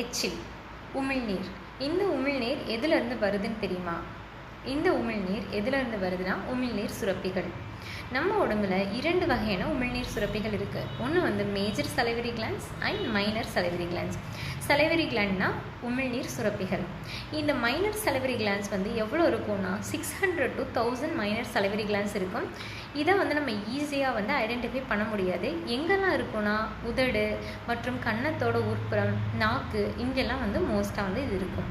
எச்சில் உமிழ்நீர். இந்த உமிழ்நீர் எதுலேருந்து வருதுன்னு தெரியுமா? இந்த உமிழ்நீர் எதுலேருந்து வருதுன்னா உமிழ்நீர் சுரப்பிகள். நம்ம உடம்புல இரண்டு வகையான உமிழ்நீர் சுரப்பிகள் இருக்குது ஒன்று வந்து major salivary glands and minor salivary glands salivary கிளான்னா உமிழ்நீர் சுரப்பிகள். இந்த மைனர் சலைவரி கிளான்ஸ் வந்து எவ்வளோ இருக்கும்னா six hundred to thousand minor salivary glands இருக்கும். இதை வந்து நம்ம ஈஸியாக வந்து ஐடென்டிஃபை பண்ண முடியாது. எங்கெல்லாம் இருக்கும்னா உதடு மற்றும் கன்னத்தோட உட்புறம் நாக்கு இங்கெல்லாம் வந்து மோஸ்ட்டாக வந்து இது இருக்கும்.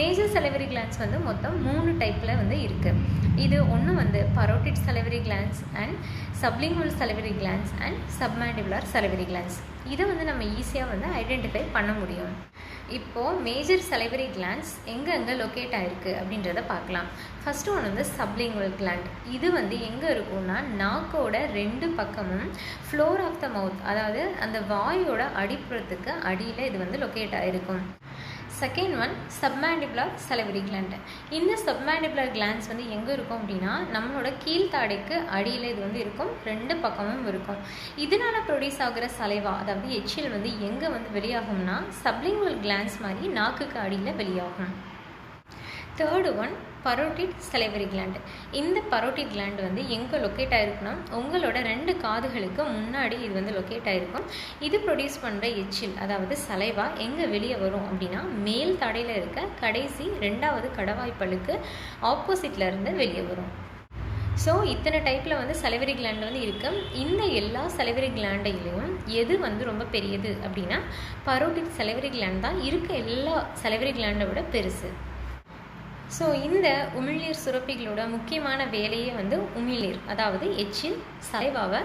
மேஜர் சலைவரி கிளான்ஸ் வந்து மொத்தம் மூணு டைப்பில் வந்து இருக்குது இது ஒன்று வந்து parotid salivary glands and sublingual salivary glands and submandibular salivary glands இதை வந்து நம்ம ஈஸியாக வந்து ஐடென்டிஃபை பண்ண முடியும். இப்போது மேஜர் சலைவரி கிளாண்ட்ஸ் எங்கெங்கே லொக்கேட் ஆகிருக்கு அப்படின்றத பார்க்கலாம். ஃபஸ்ட்டு ஒன்று வந்து சப்லிங்குவல் கிளாண்ட் இது வந்து எங்கே இருக்கும்னா நாக்கோட ரெண்டு பக்கமும் ஃப்ளோர் ஆஃப் த மவுத் அதாவது அந்த வாயோட அடிப்புறத்துக்கு அடியில் இது வந்து லொக்கேட் ஆகிருக்கும் second one submandibular salivary gland இந்த சப்மேண்டிபுலர் கிளான்ஸ் வந்து எங்கே இருக்கும் அப்படின்னா நம்மளோட கீழ்த்தாடைக்கு அடியில் இது வந்து இருக்கும் ரெண்டு பக்கமும் இருக்கும். இதனால் ப்ரொடியூஸ் ஆகிற சலைவா அதாவது எச்சில் வந்து எங்கே வந்து வெளியாகும்னா சப்லிங்குவல் கிளான்ஸ் மாதிரி நாக்குக்கு அடியில் வெளியாகும். Third one parotid salivary gland இந்த பரோட்டிட் கிளாண்டு வந்து எங்கே லொக்கேட் ஆகிருக்குன்னா உங்களோட ரெண்டு காதுகளுக்கு முன்னாடி இது வந்து லொக்கேட் ஆகிருக்கும் இது ப்ரொடியூஸ் பண்ணுற எச்சில் அதாவது சலைவா எங்கே வெளியே வரும் அப்படின்னா மேல் தடையில் இருக்க கடைசி ரெண்டாவது கடவாய்ப்பலுக்கு ஆப்போசிட்டில் இருந்து வெளியே வரும். ஸோ இத்தனை டைப்பில் வந்து செலவரி கிளாண்ட் வந்து இருக்குது இந்த எல்லா செலவரி கிளாண்டையிலையும் எது வந்து ரொம்ப பெரியது அப்படின்னா பரோட்டிட் செலவரி கிளாண்ட் தான். இருக்க எல்லா செலவரி கிளாண்டை விட பெருசு. ஸோ இந்த உமிழ்நீர் சுரப்பிகளோட முக்கியமான வேலையே வந்து உமிழ்நீர் அதாவது எச்சில் சலைவாவை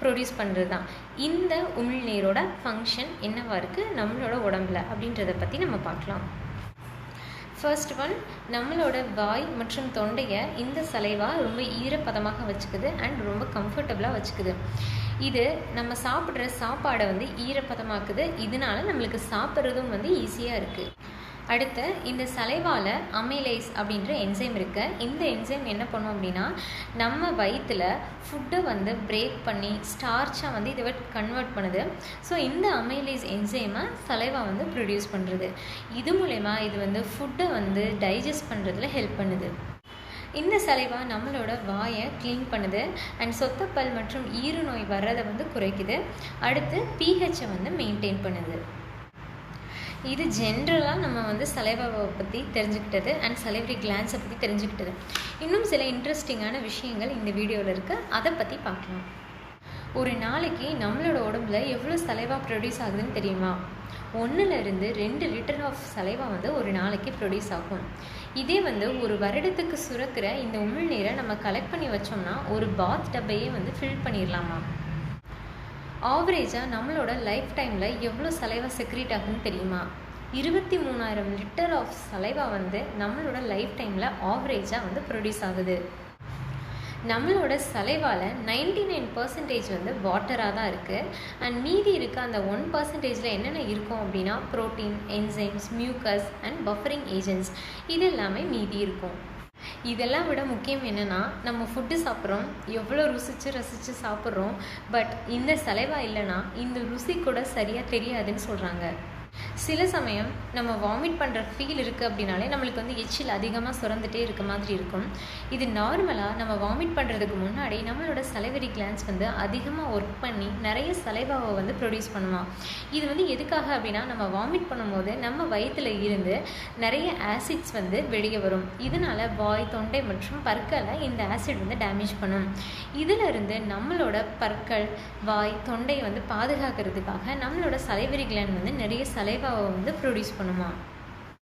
ப்ரொடியூஸ் பண்ணுறது தான் இந்த உமிழ்நீரோட ஃபங்க்ஷன் என்னவா இருக்குது நம்மளோட உடம்புல அப்படின்றத பற்றி நம்ம பார்க்கலாம். ஃபர்ஸ்ட் ஒன் நம்மளோட வாய் மற்றும் தொண்டையை இந்த சலைவா ரொம்ப ஈரப்பதமாக வச்சுக்குது அண்ட் ரொம்ப கம்ஃபர்டபுளாக வச்சுக்குது. இது நம்ம சாப்பிட்ற சாப்பாடை வந்து ஈரப்பதமாக்குது. இதனால நம்மளுக்கு சாப்பிட்றதும் வந்து ஈஸியாக இருக்குது அடுத்து இந்த சலைவால அமைலேஸ் அப்படின்ற என்சைம் இருக்கு. இந்த என்சைம் என்ன பண்ணும் அப்படின்னா நம்ம வயிற்றில் ஃபுட்டை வந்து பிரேக் பண்ணி ஸ்டார்ச்சாக வந்து இதை கன்வெர்ட் பண்ணுது. ஸோ இந்த அமைலைஸ் என்சைமை சலைவா வந்து ப்ரொடியூஸ் பண்ணுறது இது மூலயமா இது வந்து ஃபுட்டை வந்து டைஜஸ்ட் பண்ணுறதுல ஹெல்ப் பண்ணுது. இந்த சலைவா நம்மளோட வாயை க்ளீன் பண்ணுது. அண்ட் சொத்தப்பல் மற்றும் ஈரு நோய் வர்றதை வந்து குறைக்குது. அடுத்து பிஹெச்சை வந்து மெயின்டைன் பண்ணுது. இது ஜென்ரலாக நம்ம வந்து சலைவாவை பற்றி தெரிஞ்சுக்கிட்டது அண்ட் சலைவரி கிளான்ஸை பற்றி தெரிஞ்சுக்கிட்டது. இன்னும் சில இன்ட்ரெஸ்டிங்கான விஷயங்கள் இந்த வீடியோவில் இருக்குது அதை பற்றி பார்க்கலாம். ஒரு நாளைக்கு நம்மளோட உடம்புல எவ்வளோ சலைவா ப்ரொடியூஸ் ஆகுதுன்னு தெரியுமா? ஒன்றுலேருந்து ரெண்டு லிட்டர் ஆஃப் சலைவா வந்து ஒரு நாளைக்கு ப்ரொடியூஸ் ஆகும். இதே வந்து ஒரு வருடத்துக்கு சுரக்கிற இந்த உமிழ்நீரை நம்ம கலெக்ட் பண்ணி வச்சோம்னா ஒரு பாத் டப்பையே வந்து ஃபில் பண்ணிடலாமா ஆவரேஜாக நம்மளோட லைஃப் டைமில் எவ்வளோ சலைவா செக்ரீட் ஆகும்னு தெரியுமா? இருபத்தி மூணாயிரம் லிட்டர் ஆஃப் சலைவா வந்து நம்மளோட லைஃப் டைமில் ஆவரேஜாக வந்து ப்ரொடியூஸ் ஆகுது. நம்மளோட சலைவாவில் நைன்டி நைன் பர்சன்டேஜ் வந்து வாட்டராக தான் இருக்குது அண்ட் மீதி இருக்க அந்த ஒன் பர்சன்டேஜில் என்னென்ன இருக்கும் அப்படின்னா protein enzymes mucus and buffering agents இது எல்லாமே மீதி இருக்கும். இதெல்லாம் விட முக்கியம் என்னென்னா நம்ம ஃபுட்டு சாப்பிட்றோம் எவ்வளோ ருசித்து ரசித்து சாப்பிட்றோம் பட் இந்த சலைவா இல்லைன்னா இந்த ருசி கூட சரியாக தெரியாதுன்னு சொல்கிறாங்க சில சமயம் நம்ம வாமிட் பண்ணுற ஃபீல் இருக்குது அப்படின்னாலே நம்மளுக்கு வந்து எச்சில் அதிகமாக சுரந்துட்டே இருக்க மாதிரி இருக்கும். இது நார்மலாக நம்ம வாமிட் பண்ணுறதுக்கு முன்னாடி நம்மளோட சலைவரி கிளான்ஸ் வந்து அதிகமாக ஒர்க் பண்ணி நிறைய சலைவாவை வந்து ப்ரொடியூஸ் பண்ணுமா இது வந்து எதுக்காக அப்படின்னா நம்ம வாமிட் பண்ணும்போது நம்ம வயிற்றில் இருந்து நிறைய ஆசிட்ஸ் வந்து வெளியே வரும். இதனால் வாய் தொண்டை மற்றும் பற்களை இந்த ஆசிட் வந்து டேமேஜ் பண்ணும். இதிலிருந்து நம்மளோட பற்கள் வாய் தொண்டையை வந்து பாதுகாக்கிறதுக்காக நம்மளோட சலைவரி கிளான் வந்து நிறைய சலைவாவை வந்து ப்ரொடியூஸ் பண்ணுமா?